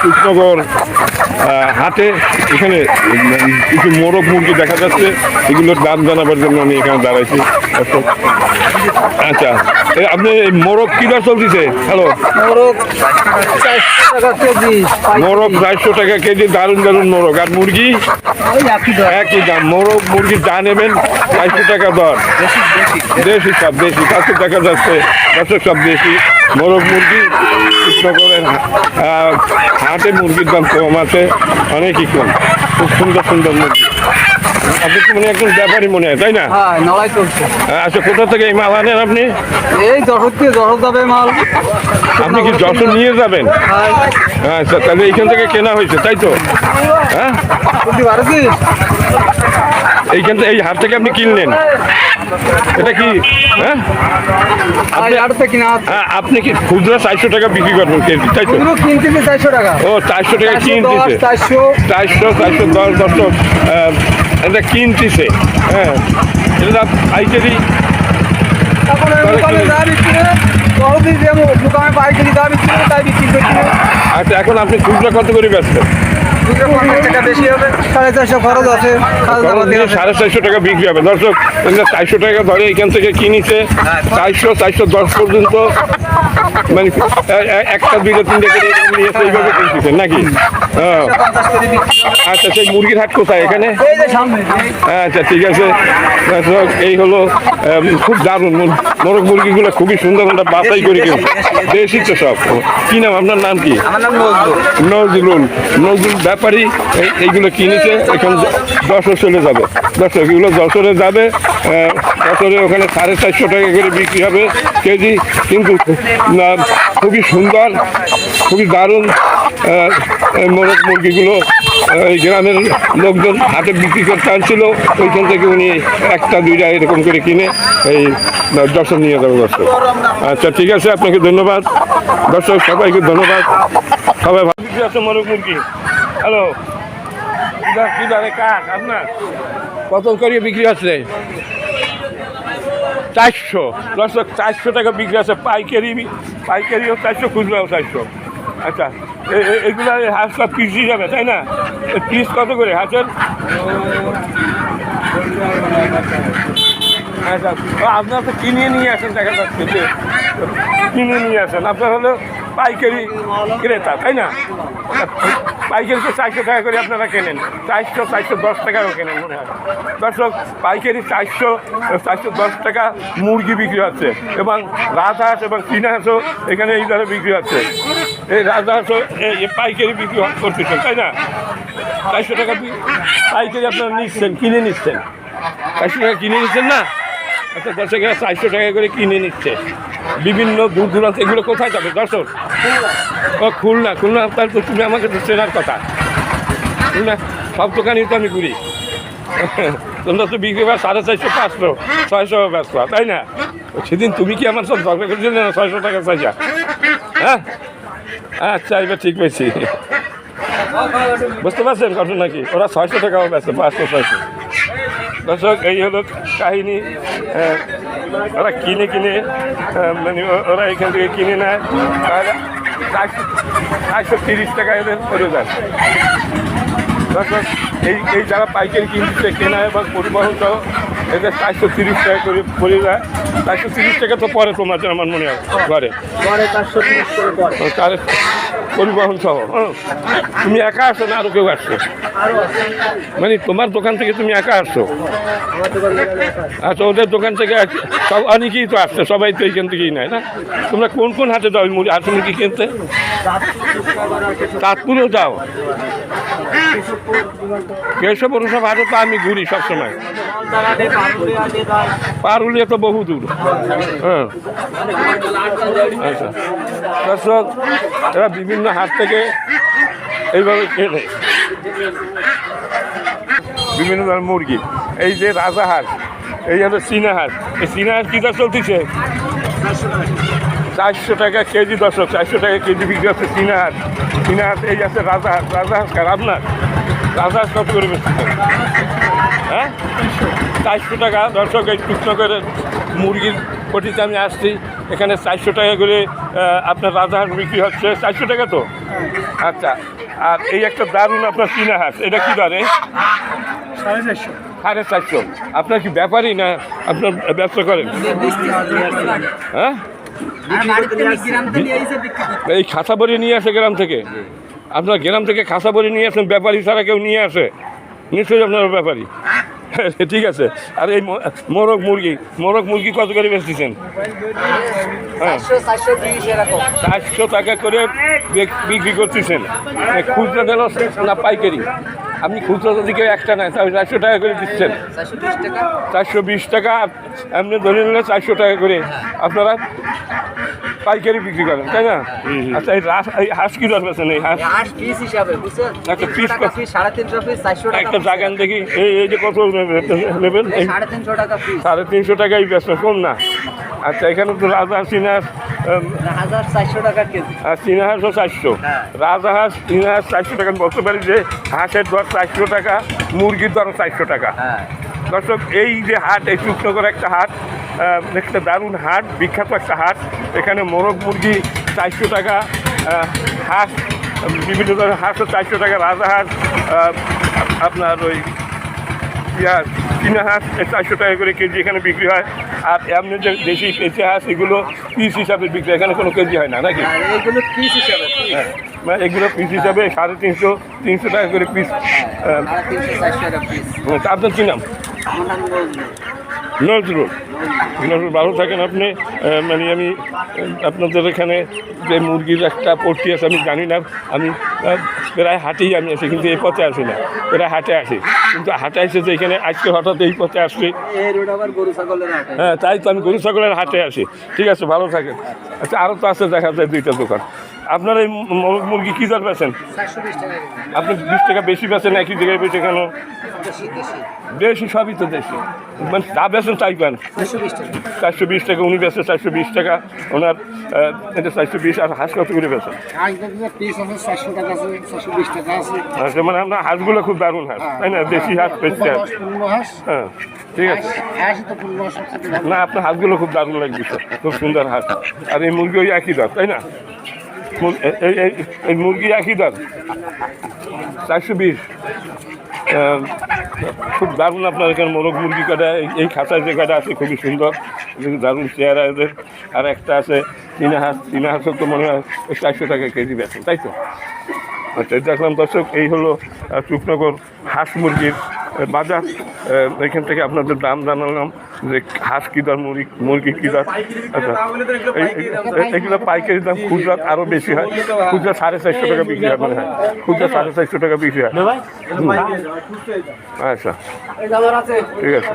কৃষ্ণগর হাটে এখানে কিছু মোরগ মুরগি দেখা যাচ্ছে এগুলোর দাম জানাবার জন্য আমি এখানে দাঁড়াইছি। আচ্ছা আপনি মোরগ কী দর চলতেছে? হ্যালো মোরগ চারশো টাকা মোরগ চারশো টাকা কেজি দারুণ দারুণ মোরগ। আর মুরগি? একই দাম। মোরগ মুরগি যা নেবেন চারশো টাকা দর। দেশি সব দেশি কাছে দেখা যাচ্ছে দর্শক সব দেশি। মোরগ মুরগি কৃষ্ণগরের আহ, হাটে মুরগির দাম কম আছে অনেকই কম। খুব সুন্দর সুন্দর মুরগি। আপনি তো মনে হয় একজন ব্যাপারই মনে হয় তাই না? হ্যাঁ নলাই চলছে। আচ্ছা কোথা থেকে এই মাল আনেন আপনি? এই যশোর থেকে যশোর যাবে মাল। আপনি কি যশোর নিয়ে যাবেন? হ্যাঁ। আচ্ছা তাহলে এইখান থেকে কেনা হয়েছে তাই তো? হ্যাঁ? বুঝতে পারছিস এইখান থেকে এই হাট থেকে আপনি কিনলেন? এটা কি? হ্যাঁ? কিনা হ্যাঁ, আপনি কি খুচরা চারশো টাকা বিক্রি করবেন কেজি তাই তো? চারশো টাকা। ও চারশো টাকা চারশো দশ কিনতেছে চারশো। চারশো চারশো দশ দশক এটা কিনতেছে হ্যাঁ। এটা পাইকারি। পাইকারি যা এখন আপনি খুচরা কত করে হবে। সাড়ে চারশো খরচ আছে। সাড়ে চারশো টাকা বিক্রি হবে। দর্শক চারশো টাকা ধরে এখান থেকে কিনেছে চারশো চারশো দশ পর্যন্ত। মানে একটা দুইটা তিনটে করে নিয়েছে এইভাবে কিনতেছেন নাকি? হ্যাঁ পঞ্চাশ করে বিক্রি হবে। আচ্ছা সেই মুরগির হাট কোথায় এখানে? এই আচ্ছা ঠিক আছে। দর্শক, এই হলো খুব দারুণ মুর- মোরগ মুরগিগুলো খুবই সুন্দর আমরা বাছাই করে কিনছি। দেশি তো সব। কি নাম? আপনার নাম কি? আমার নাম নজরুল। নজরুল ব্যাপারী এইগুলো কিনেছে, এখন যশোর চলে যাবে। দশ এগুলো যশোরে যাবে দশরে ওখানে সাড়ে চারশো টাকা করে বিক্রি হবে কেজি। কিন্তু খুবই সুন্দর, খুবই দারুণ মোরগ মুরগিগুলো এই গ্রামের লোকজন হাতে বিক্রি করতে আনছিল। ওইখান থেকে উনি একটা, দুইটা এরকম করে কিনে এই দর্শক নিয়ে যাবে দর্শক। আচ্ছা ঠিক আছে, আপনাকে ধন্যবাদ। দর্শক, সবাইকে ধন্যবাদ। সবাই ভালো আছে মোরগ মুরগি। হ্যালো। আপনার? কত করে বিক্রি আছে? চারশো। দর্শক, চারশো টাকা বিক্রি আছে। পাইকারি পাইকারিও চারশো, খুচরাও চারশো। আচ্ছা এগুলো হাঁস সব পিস যাবে তাই না? পিস কত করে হাঁসের? আচ্ছা আপনার তো কিনে নিয়ে আসেন দেখা যাচ্ছে যে। কিনে নিয়ে আসেন আপনার হলো পাইকারি ক্রেতা তাই না? পাইকারি তো চারশো টাকা করে আপনারা কেনেন। চারশো চারশো দশ টাকাও কেনেন মনে হয়। দর্শক, পাইকারি চারশো চারশো দশ টাকা মুরগি বিক্রি হচ্ছে এবং রাজহাঁস এবং চীনা হাঁসও এখানে এই দরে বিক্রি হচ্ছে। এই রাজহাঁসও পাইকারি বিক্রি করতেছেন, তাই না? চারশো টাকা পাইকারি আপনারা নিচ্ছেন, কিনে নিচ্ছেন? চারশো টাকা কিনে নিচ্ছেন না? আচ্ছা টাকা চারশো টাকা করে কিনে নিচ্ছে। বিভিন্ন দূর দূরান্ত এগুলো কোথায় যাবে? দর্শক ও খুলনা খুলনা আপনার তো তুমি আমাকে তো চেনার কথা। খুলনা সব দোকানই তো আমি ঘুরি। তোমরা তো বিক্রি করা সাড়ে চারশো পাঁচশো ছয়শো ব্যস্ত তাই না? সেদিন তুমি কি আমার সব দরকার করেছিলে না ছয়শো টাকা চাইছা হ্যাঁ? আচ্ছা এবার ঠিক পেয়েছি। বুঝতে পারছেন ঘটনা কি ওরা ছয়শো টাকাও ব্যস্ত পাঁচশো ছয়শো। দর্শক এই হলো কাহিনী। আহ, ওরা কিনে কিনে মানে ওরা এখান থেকে কিনে নেয়। আর চারশো তিরিশ টাকা এদের যায় এই এই যারা পাইকারি কিনছে কেনা এবং পরিবহন সহ এদের চারশো তিরিশ টাকা করে পড়ে যায়। চারশো তিরিশ টাকা তো পরে তোমার আমার মনে হয় ঘরে। পরিবহন সহ। তুমি একা আসো না আরও কেউ আসছো মানে তোমার দোকান থেকে তুমি একা আসছো? আচ্ছা ওদের দোকান থেকে সব অনেকেই তো আসছে সবাই তো এইখান থেকেই নেয় না? তোমরা কোন কোন হাটে যাও মুড়ি হাঁস মুরগি কিনতে? তাঁতপুরেও যাও। কেশব পৌরসভা হাটে তো আমি ঘুরি সবসময়। পারুলিয়া তো বহু দূর। হ্যাঁ। আচ্ছা। দর্শক এরা বিভিন্ন হাট থেকে এইভাবে কেনে। বিভিন্ন ধরনের মুরগি। এই যে রাজা হাট এই হলো চীনা হাট এই চীনা কী দর চলতেছে? চারশো টাকা কেজি দর্শক, চারশো টাকা কেজি বিক্রি হচ্ছে চীনা হাট এই আছে রাজা হাট রাজা হাট কার? আপনার? রাজা হাট কত করে হ্যাঁ? চারশো টাকা দর্শক, এই করে মুরগির কোটিতে আমি আসছি। এখানে চারশো টাকা করে আপনার রাজাহাঁস বিক্রি হচ্ছে। চারশো টাকা তো? আচ্ছা আর এই একটা দারুণ আপনার চীনা হাঁস। এটা কী দারে সাড়ে চারশো। আপনার কি ব্যাপারই না? আপনার ব্যবসা করেন। হ্যাঁ? এই খাসা বড়ি নিয়ে আসে গ্রাম থেকে। আপনার গ্রাম থেকে খাসা বড়ি নিয়ে আসেন, ব্যাপারী ছাড়া কেউ নিয়ে আসে। নিশ্চয়ই আপনার ব্যাপারী। ঠিক আছে। আর এই মোরগ মুরগি মোরগ মুরগি কত করে বেচতেছেন? হ্যাঁ। চারশো টাকা করে বিক্রি করতেছেন। খুচরা দিল না পাইকারি? আপনি খুচরো যদি কেউ একটা নেয় তাহলে চারশো টাকা করে দিচ্ছেন। চারশো বিশ টাকা? আপনি ধরে নিলেন চারশো টাকা করে। আপনারা পাইকারি বিক্রি করেন তাই না? আচ্ছা এই রাস এই হাঁস কি দর পেয়েছেন এই হাঁস একটা piece কত? সাড়ে তিনশো পিস চারশো টাকা একটা জাগান দেখি। এই এই যে কত নেবেন? এই সাড়ে তিনশো টাকা পিস সাড়ে তিনশো টাকাই বেশ কম না। আচ্ছা এখানে তো রাজহাঁস চিনাহাঁস হাজার চারশো টাকা কেজি। আর চিনাহাঁসও চারশো। হ্যাঁ। রাজহাঁস চিনাহাঁস চারশো টাকা। বলতে পারি যে হাঁসের দর চারশো টাকা মুরগির দর চারশো টাকা। হ্যাঁ। দর্শক এই যে হাট এই শুকনগর একটা হাট একটা দারুণ হাট বিখ্যাত একটা হাট। এখানে মোরগ মুরগি চারশো টাকা হাঁস বিভিন্ন ধরনের হাঁসও চারশো টাকা রাজা হাঁস আপনার ওই ইয়া চীনা হাঁস চারশো টাকা করে কেজি এখানে বিক্রি হয়। আর এমনি যে দেশি পেঁচে হাঁস এগুলো পিস হিসাবে বিক্রি হয়। এখানে কোনো কেজি হয় না নাকি? আর এইগুলো পিস হিসাবে। হ্যাঁ মানে এগুলো পিস হিসাবে সাড়ে তিনশো তিনশো টাকা করে পিস আপনার কী নাম? নজরুল। নজরুল ভালো থাকেন আপনি। মানে আমি আপনাদের এখানে যে মুরগির একটা পট্টি আছে, আমি জানি না। আমি প্রায় হাটেই আমি আসি কিন্তু এই পথে আসি না। প্রায় হাটে আসি। কিন্তু হাটে এসে যে এখানে আজকে হঠাৎ এই পথে আসছি। হ্যাঁ তাই তো আমি গরু ছাগলের হাটে আসি। ঠিক আছে, ভালো থাকেন। আচ্ছা আরও তো আছে, দেখা যায় দুইটা দোকান। আপনার এই মোরগ কী দর বেছেন বিশ আপনি বিশ টাকা বেশি বেছেন একই জায়গায় বেশি কেন? দেশি, সবই তো দেশি। মানে যা বেছেন তাই পান। চারশো বিশ টাকা বিশ উনি বেচে চারশো বিশ টাকা, ওনার চারশো বিশ, আর হাঁস কত করে বিশ আছে আচ্ছা মানে আপনার হাঁসগুলো খুব দারুণ হাঁস, তাই না? দেশি হাঁস বেশি হাঁস। হ্যাঁ ঠিক আছে। না, আপনার হাঁসগুলো খুব দারুণ লাগছে খুব সুন্দর হাঁস। আর এই মুরগি ওই একই দর তাই না? এই- মুরগি একই দর চারশো বিশ। খুব দারুণ আপনার এখানে মোরগ মুরগি কাটা। এই- খাঁচায় যে কাটা আছে খুবই সুন্দর। দারুণ চেহারা এদের। আর একটা আছে চীনা হাঁস চীনা হাঁসও তো মনে হয় চারশো টাকা কেজি বেচেন তাই তো? আচ্ছা দেখলাম দর্শক এই হলো আহ, শুকনগর হাঁস মুরগির বাজার এখান থেকে আপনাদের দাম জানালাম যে হাঁস কী দর মুরগি মুরগি কী দর আচ্ছা এগুলো পাইকারি দাম খুচরা আরও বেশি হয়। খুচরা সাড়ে চারশো টাকা বিক্রি হয়, মনে খুচরা সাড়ে চারশো টাকা বিক্রি হয়। আচ্ছা। ঠিক আছে।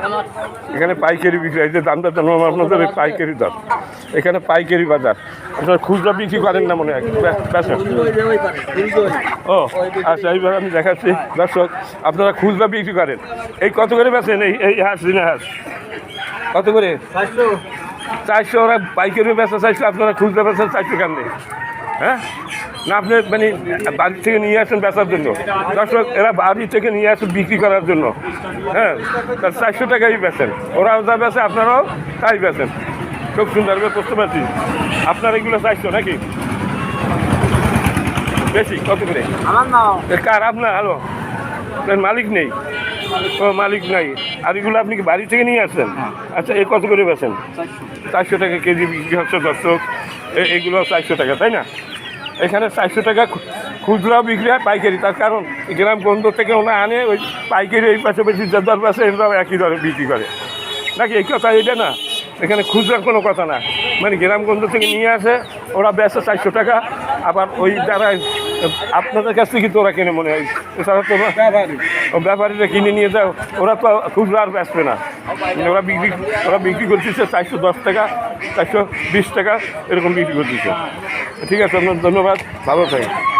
এখানে পাইকারি বিক্রি হয়। যে দামটা জানলাম আপনাদের পাইকারি দাম। এখানে পাইকারি বাজার। আপনার খুচরা বিক্রি করেন না মনে হয়? ও আচ্ছা এইবার আমি দেখাচ্ছি। দর্শক, আপনারা খুচরা বিক্রি করেন। এই কত করে বেচেন? এই এই হাঁস দিনে হাঁস। কত করে? চারশো। ওরা পাইকারি বেচা চাইছে আপনারা খুচরা বেচেন চারশো কেন নেই? হ্যাঁ? না আপনি মানে বাড়ি থেকে নিয়ে আসেন বেচার জন্য। দর্শক এরা বাড়ি থেকে নিয়ে আসেন বিক্রি করার জন্য। হ্যাঁ? তার চারশো টাকাই বেচেন। ওরাও যা বেচে আপনারাও তাই বেচেন। খুব সুন্দরভাবে বুঝতে পারছি আপনার এগুলো চারশো নাকি? বেশি কত করে? কার? আপনার হ্যালো। মালিক নেই। ও মালিক নাই। আর এগুলো আপনি কি বাড়ি থেকে নিয়ে আসেন? আচ্ছা এ কত করে বেছেন চারশো। টাকা কেজি বিক্রি হচ্ছে দর্শক। এগুলো চারশো টাকা তাই না? এখানে চারশো টাকা খু- খুচরাও বিক্রি হয় পাইকারি। তার কারণ গ্রাম গন্ধ থেকে ওনা আনে ওই পাইকারি এই পাশে বেশি যে দর পাশে এরাও একই দরে বিক্রি করে। নাকি এই কথা এটা না? এখানে খুচরার কোনো কথা না। মানে গ্রামগঞ্জ থেকে নিয়ে আসে ওরা বেচে চারশো টাকা আবার ওই যারা আপনাদের কাছ থেকে তোরা কিনে মনে হয়? এছাড়া তো ও ব্যাপারীরা কিনে নিয়ে যাও। ওরা তো খুচরা আর বেচবে না। ওরা বিক্রি ওরা বিক্রি করতেছে চারশো দশ টাকা, চারশো বিশ টাকা, এরকম বিক্রি করতেছে। ঠিক আছে, আপনার ধন্যবাদ। ভালো থাকেন